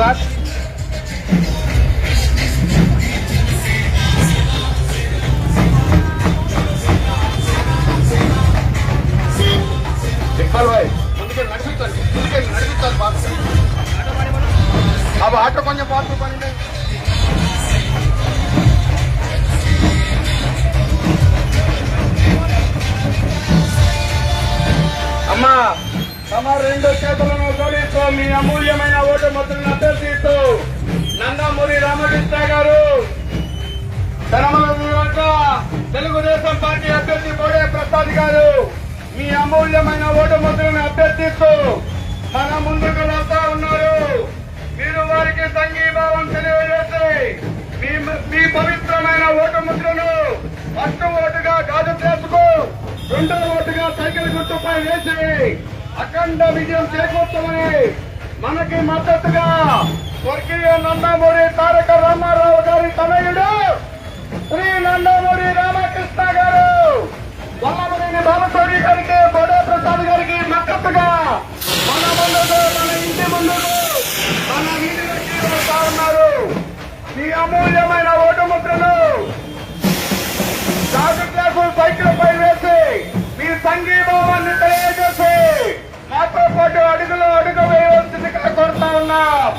నడిపించండి సార్ ఇక్బాల్ భాయ్ ముందుకెళ్ళి నడిపించాలి ముందుకెళ్ళి నడిపించాలి బాబు బాబు ఆటో కొంచెం పాటు పని అమ్మా తమ రెండు చేతులను జోడిస్తూ మీ అమూల్యమైన ఓటు మొత్తం అభ్యర్థిస్తూ నందమూరి రామకృష్ణ గారు తెలుగుదేశం పార్టీ అభ్యర్థి బోడే ప్రసాద్ గారు మీ అమూల్యమైన ఓటు మొత్తం అభ్యర్థిస్తూ మన ముందుకు వస్తా ఉన్నారు. మీరు వారికి సంఘీభావం తెలియజేసి మీ మీ పవిత్రమైన ఓటు ముద్రను ఫస్ట్ ఓటుగా గాజు చేసుకు రెండో ఓటుగా సైకిల్ గుర్తుపై వేసి అఖండ విజయం చేకూర్చమని మనకి మద్దతుగా స్వర్గీయ నందమూరి తారక రామారావు గారి తనయుడు శ్రీ నందమూరి రామకృష్ణ గారు. వల్లమనేని బాలచౌరి గారికి బోడే ప్రసాద్ గారికి మద్దతుగా మన ముందు మన ఇంటి ముందు మన వీధిలోకి వస్తా ఉన్నారు. ఈ అమూల్యమైన ఓటు ముద్రను రాజు క్లాసు సైకిల్ పై వేసి మీ సంఘీభావాన్ని తెలియజేస్తారు మాతో పాటు అడుగులో అడుగు వేయవలసిందిగా కోరుతా ఉన్నాం.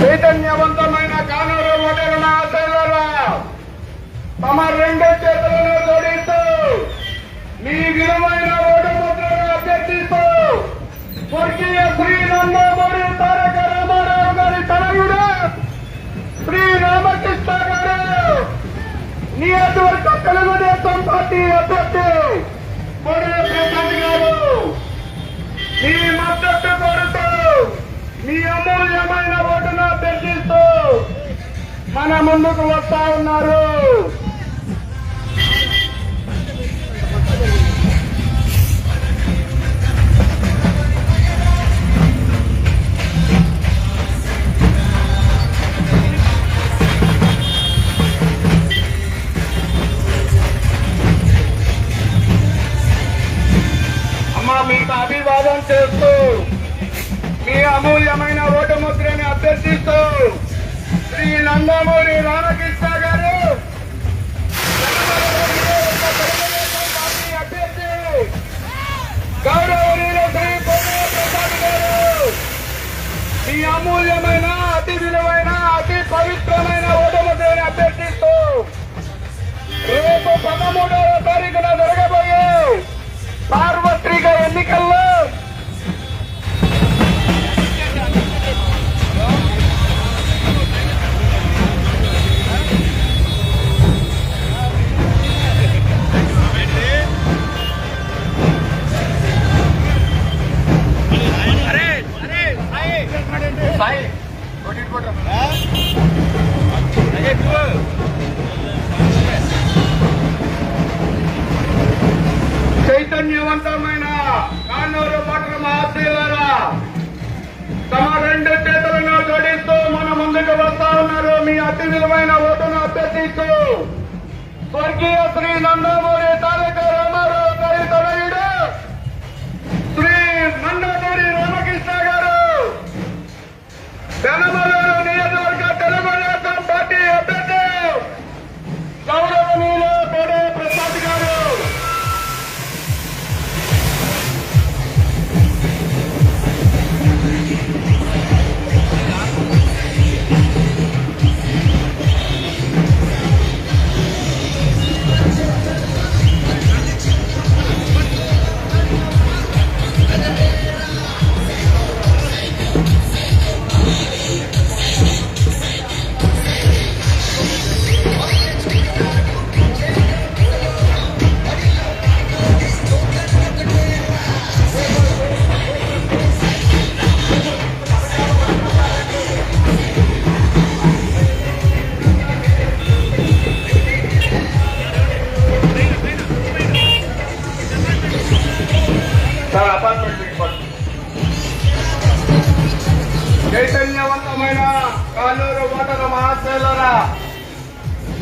చైతన్యవంతమైన కానూరు ఓటర్ల ఆశయాల తమ రెండు చేతులను జోడిస్తూ మీ విలువైన ఓటు ముద్రను అభ్యర్థిస్తూ. స్వర్గీయ శ్రీ నందమూరి తారక రామారావు గారి తనయుడు శ్రీ రామకృష్ణ గారు! నియోజకవర్గ తెలుగుదేశం పార్టీ అభ్యర్థి బొడే ప్రసాద్ గారు! మీ మద్దతు కోరుతూ మీ అమూల్యమైన ఓటును అభ్యర్థిస్తూ మన ముందుకు వస్తా ఉన్నారు. మీకు అభివాదం చేస్తూ మీ అమూల్యమైన ఓటు ముద్రని అభ్యర్థిస్తూ శ్రీ నందమూరి రామకృష్ణ గారు గౌరవనీయులు శ్రీ ప్రసాద్ గారు మీ అమూల్యమైన అతి విలువైన అతి పవిత్రమైన ఓటు ముద్రని అభ్యర్థిస్తూ రేపు పదమూడవ తారీఖున జరగబోయే చైతన్యవంతమైన కాన్నూరు పట్టణ మహాశీలారా తమ రెండు చేతులను జోడిస్తూ మన ముందుకు వస్తా ఉన్నారు. మీ అతి విలువైన ఓటును అభ్యర్థిస్తూ స్వర్గీయ శ్రీ నందమూరి తారక రామారావు గారి తనయుడు శ్రీ నందమూరి రామకృష్ణ గారు. పెనమలూరు నియోజకవర్గ తెలుగుదేశం పార్టీ అభ్యర్థి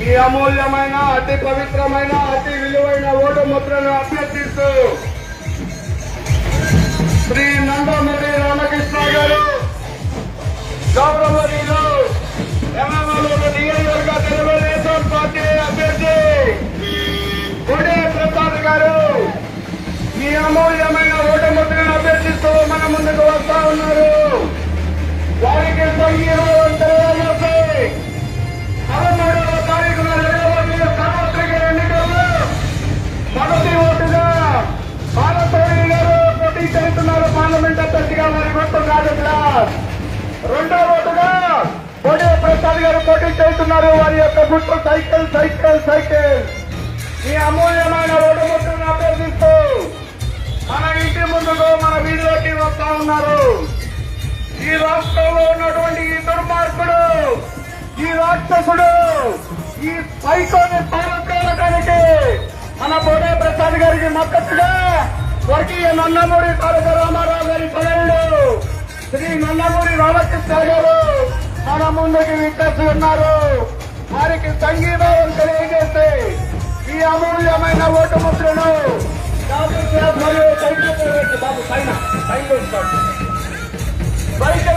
ఈ అమూల్యమైన అతి పవిత్రమైన అతి విలువైన ఓటు ముద్రను అభ్యర్థిస్తూ శ్రీ నందమూరి రామకృష్ణ గారు గౌరవనీయులు ఎమ్మెల్యేలు నియోజకవర్గ తెలుగుదేశం పార్టీ అభ్యర్థి గుడి ప్రసాద్ గారు. ఈ అమూల్యమైన ఓటు ముద్రను అభ్యర్థిస్తూ మన ముందుకు వస్తా ఉన్నారు. వారికి సంగీతం వారి కాదు క్లాస్ రెండో ఓటుగా కోడి ప్రసాద్ గారు పోటీ చేస్తున్నారు. వారి యొక్క గుట్టు సైకిల్ సైకిల్ సైకిల్. ఈ అమూల్యమైన ఓటు ముట్టును అభ్యర్థిస్తూ మన ఇంటి ముందుకు మన వీధిలోకి వస్తా ఉన్నారు. ఈ రాష్ట్రంలో ఉన్నటువంటి ఈ దుర్మార్గుడు ఈ రాక్షసుడు ఈ పైకోని పాలకాలకానికి మన బోడే ప్రసాద్ గారికి మద్దతుగా స్వర్గీయ నన్నమూరి తారక రామారావు గారి తనయుడు శ్రీ నన్నమూరి రామకృష్ణ గారు మన ముందుకి విచ్చేసి ఉన్నారు. వారికి సంగీతం తెలియజేస్తే ఈ అమూల్యమైన ఓటు ముద్రను కాంగ్రెస్ బాబు పైన పైన ఉంచుకోండి. పైన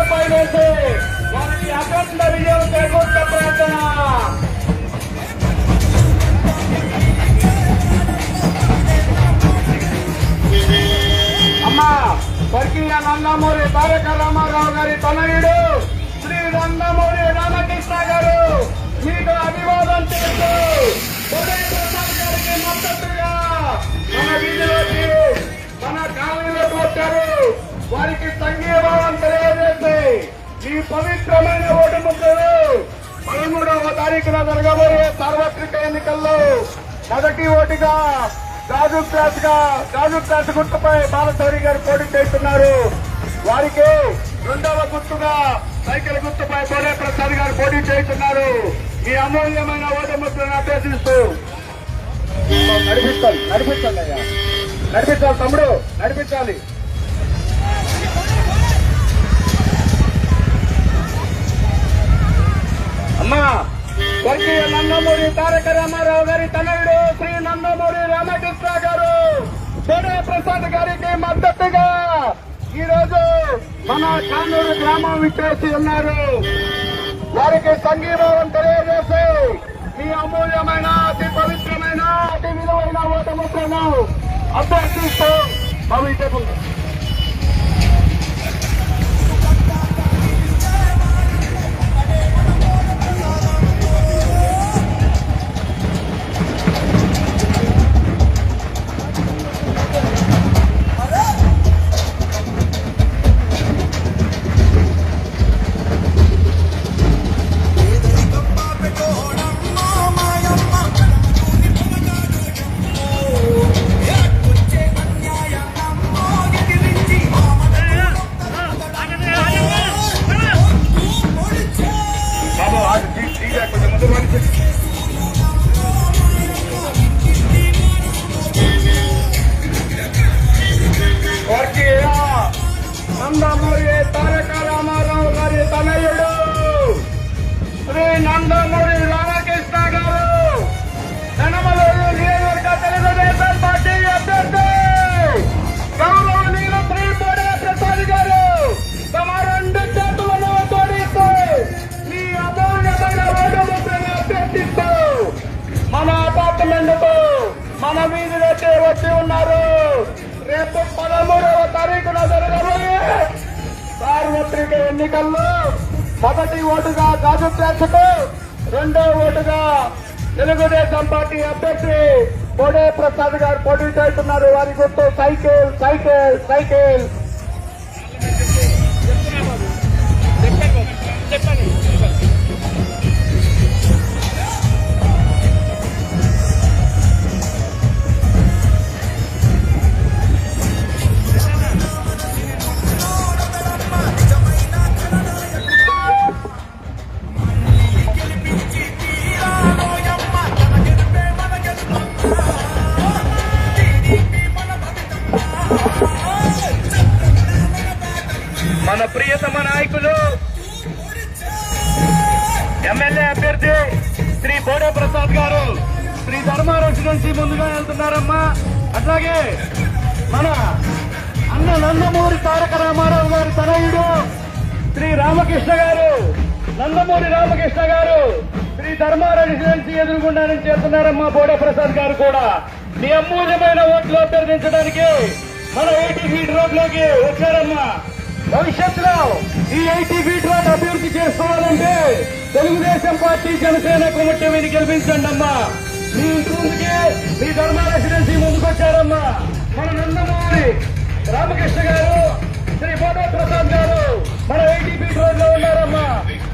వారికి అఖండ విజయం చేకూర్చే ప్రార్థన అమ్మ స్వర్గీయ నందమూరి తారక రామారావు గారి తనయుడు శ్రీ నందమూరి రామకృష్ణ గారు. మీకు అభివాదం చేస్తూ గారికి మద్దతుగా మన వీధిలోకి మన కాలనీలోకి వచ్చారు వారికి సంఘీభావం తెలియజేసి ఈ పవిత్రమైన ఓటు ముక్కలు పదమూడవ తారీఖున జరగబోయే సార్వత్రిక ఎన్నికల్లో మొదటి ఓటుగా గాజు ప్లాస్గా గాజు ప్లాస్ గుర్తుపై బాలశౌరి గారు పోటీ చేస్తున్నారు. వారికి రెండవ గుర్తుగా సైకిల్ గుర్తుపై పోలే ప్రసాద్ గారు పోటీ చేస్తున్నారు. ఈ అమూల్యమైన ఓటు ముద్రను అభ్యర్థిస్తూ. నడిపించాలి నడిపించాలి అయ్యా. నడిపించాలి తమ్ముడు నడిపించాలి. అమ్మా! స్వర్గీయ నందమూరి తారక రామారావు గారి తనయుడు శ్రీ నందమూరి రామకృష్ణ గారు. సూర్య ప్రసాద్ గారికి మద్దతుగా ఈ రోజు మన కానూరు గ్రామం విచ్చేసి ఉన్నారు. వారికి సంఘీభావం తెలియజేసి ఈ అమూల్యమైన అతి పవిత్రమైన అతి విలువైన ఓటములను అభ్యర్థిస్తూ భవిష్యత్తు సార్వత్రిక ఎన్నికల్లో మొదటి ఓటుగా గాజు ప్రేక్షకు రెండో ఓటుగా తెలుగుదేశం పార్టీ అభ్యర్థి బోడే ప్రసాద్ గారు పోటీ చేస్తున్నారు. వారి గుర్తు సైకిల్ సైకిల్ సైకిల్. అట్లాగే మన అన్న నందమూరి తారక రామారావు గారి తనయుడు శ్రీ రామకృష్ణ గారు నందమూరి రామకృష్ణ గారు శ్రీ ధర్మ రెసిడెన్సీ ఎదురుగుండా నుంచి వెళ్తున్నారమ్మా ప్రసాద్ గారు కూడా. మీ అమూల్యమైన ఓట్లు అభ్యర్థించడానికి మన ఎయిటీ ఫీట్ రోడ్లోకి వచ్చారమ్మా. భవిష్యత్తులో ఈ ఎయిటీ ఫీట్ రోడ్ అభివృద్ధి చేసుకోవాలంటే తెలుగుదేశం పార్టీ జనసేన కుమట్టి మీద గెలిపించండి అమ్మా మీ ఇంటి మీ ధర్మ మన నందమూరి రామకృష్ణ గారు శ్రీ బోటో ప్రసాద్ గారు మన ఎయిటీ ఫీట్ రోడ్లో ఉన్నారమ్మా.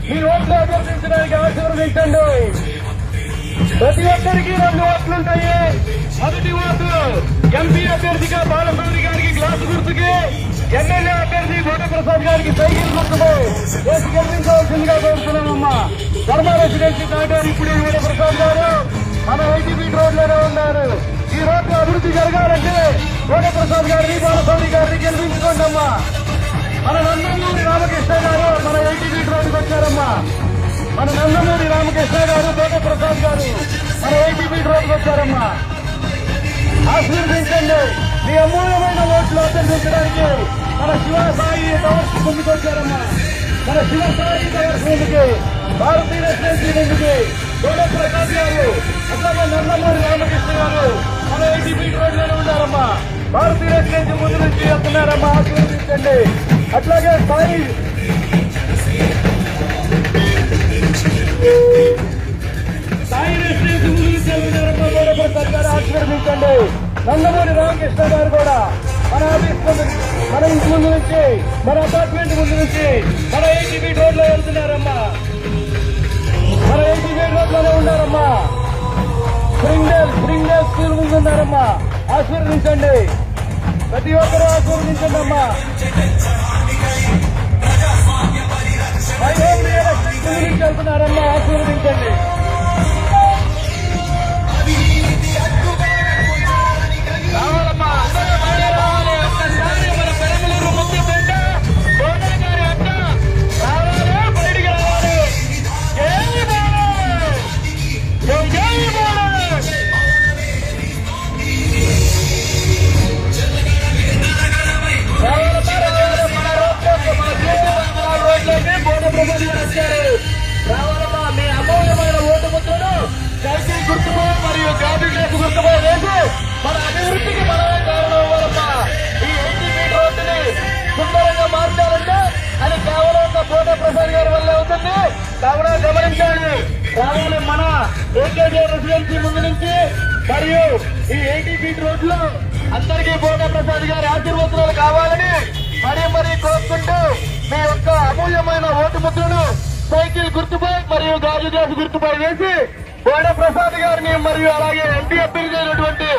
మీ ఓట్లు అభ్యర్థించడానికి ఆశీర్వదించండి ప్రతి ఒక్కరికి రెండు ఓట్లు ఉంటాయి. మొదటి ఓటు ఎంపీ అభ్యర్థిగా బాలమూరి గారికి గ్లాసు గుర్తుకి. ఎమ్మెల్యే అభ్యర్థి బోట ప్రసాద్ గారికి సైకిల్ గుర్తుకు. వేసి గెలిపించవలసిందిగా కోరుతున్నామమ్మా ధర్మ రెసిడెన్సీ దాటారు ఇప్పుడే బోట ప్రసాద్ గారు. మన ఐటీపీ రోడ్లోనే ఉన్నారు. ఈ రోడ్డు అభివృద్ధి జరగాలంటే బోట గారిని బాలస్వామి గారిని గెలిపించుకోండి అమ్మా మన నందమూరి రామకృష్ణ గారు మన ఎయిటీ బీట్ రోడ్డుకి వచ్చారమ్మా మన నందమూరి రామకృష్ణ గారు బోట ప్రసాద్ గారు మన ఐటీపీ రోడ్కి వచ్చారమ్మా ఆశీర్వించండి మీ అమూల్యమైన ఓట్లు అభ్యర్థించడానికి మన శివ సాయి టవర్స్ ముందుకొచ్చారమ్మా మన శివ సాయి టవర్స్ ముందుకి భారతీయ రెసిడెన్సీ ముందుకి బోట ప్రసాద్ గారు అసలు నందమూరి రామకృష్ణ గారు ఉన్నారమ్మా భారతీయ రెసిడెన్సీ ముందు నుంచి వస్తున్నారమ్మా ఆశీర్వదించండి. అట్లాగే సాయి. సాయి రెసిడెన్సీ ముందుకు చెల్లినారమ్మ గౌరవ సర్కారు ఆశీర్వదించండి. నందమూరి రామకృష్ణ గారు కూడా మన ఆఫీస్ మన ఇంటి ముందు నుంచి మన అపార్ట్మెంట్ ముందు నుంచి మన స్ప్రింగ్డేల్ ఉన్నారమ్మా ఆశీర్వదించండి. ప్రతి ఒక్కరూ ఆశీర్వదించండి అమ్మా వెళ్తున్నారమ్మా ఆశీర్వదించండి. కావున గమనించాలి రావాలి మన ఏకేజీ రెసిడెన్సీ ముందు నుంచి మరియు ఈ ఎయిటీ ఫీట్ రోడ్లు అందరికీ బోట ప్రసాద్ గారి ఆశీర్వచనాలు కావాలని మరీ మరీ కోరుకుంటూ మీ యొక్క అమూల్యమైన ఓటు ముద్రను సైకిల్ గుర్తుపై మరియు గాజు గ్లాసు గుర్తుపై వేసి బోడ ప్రసాద్ గారిని మరియు అలాగే ఎంపీ అభ్యర్థి అయినటువంటి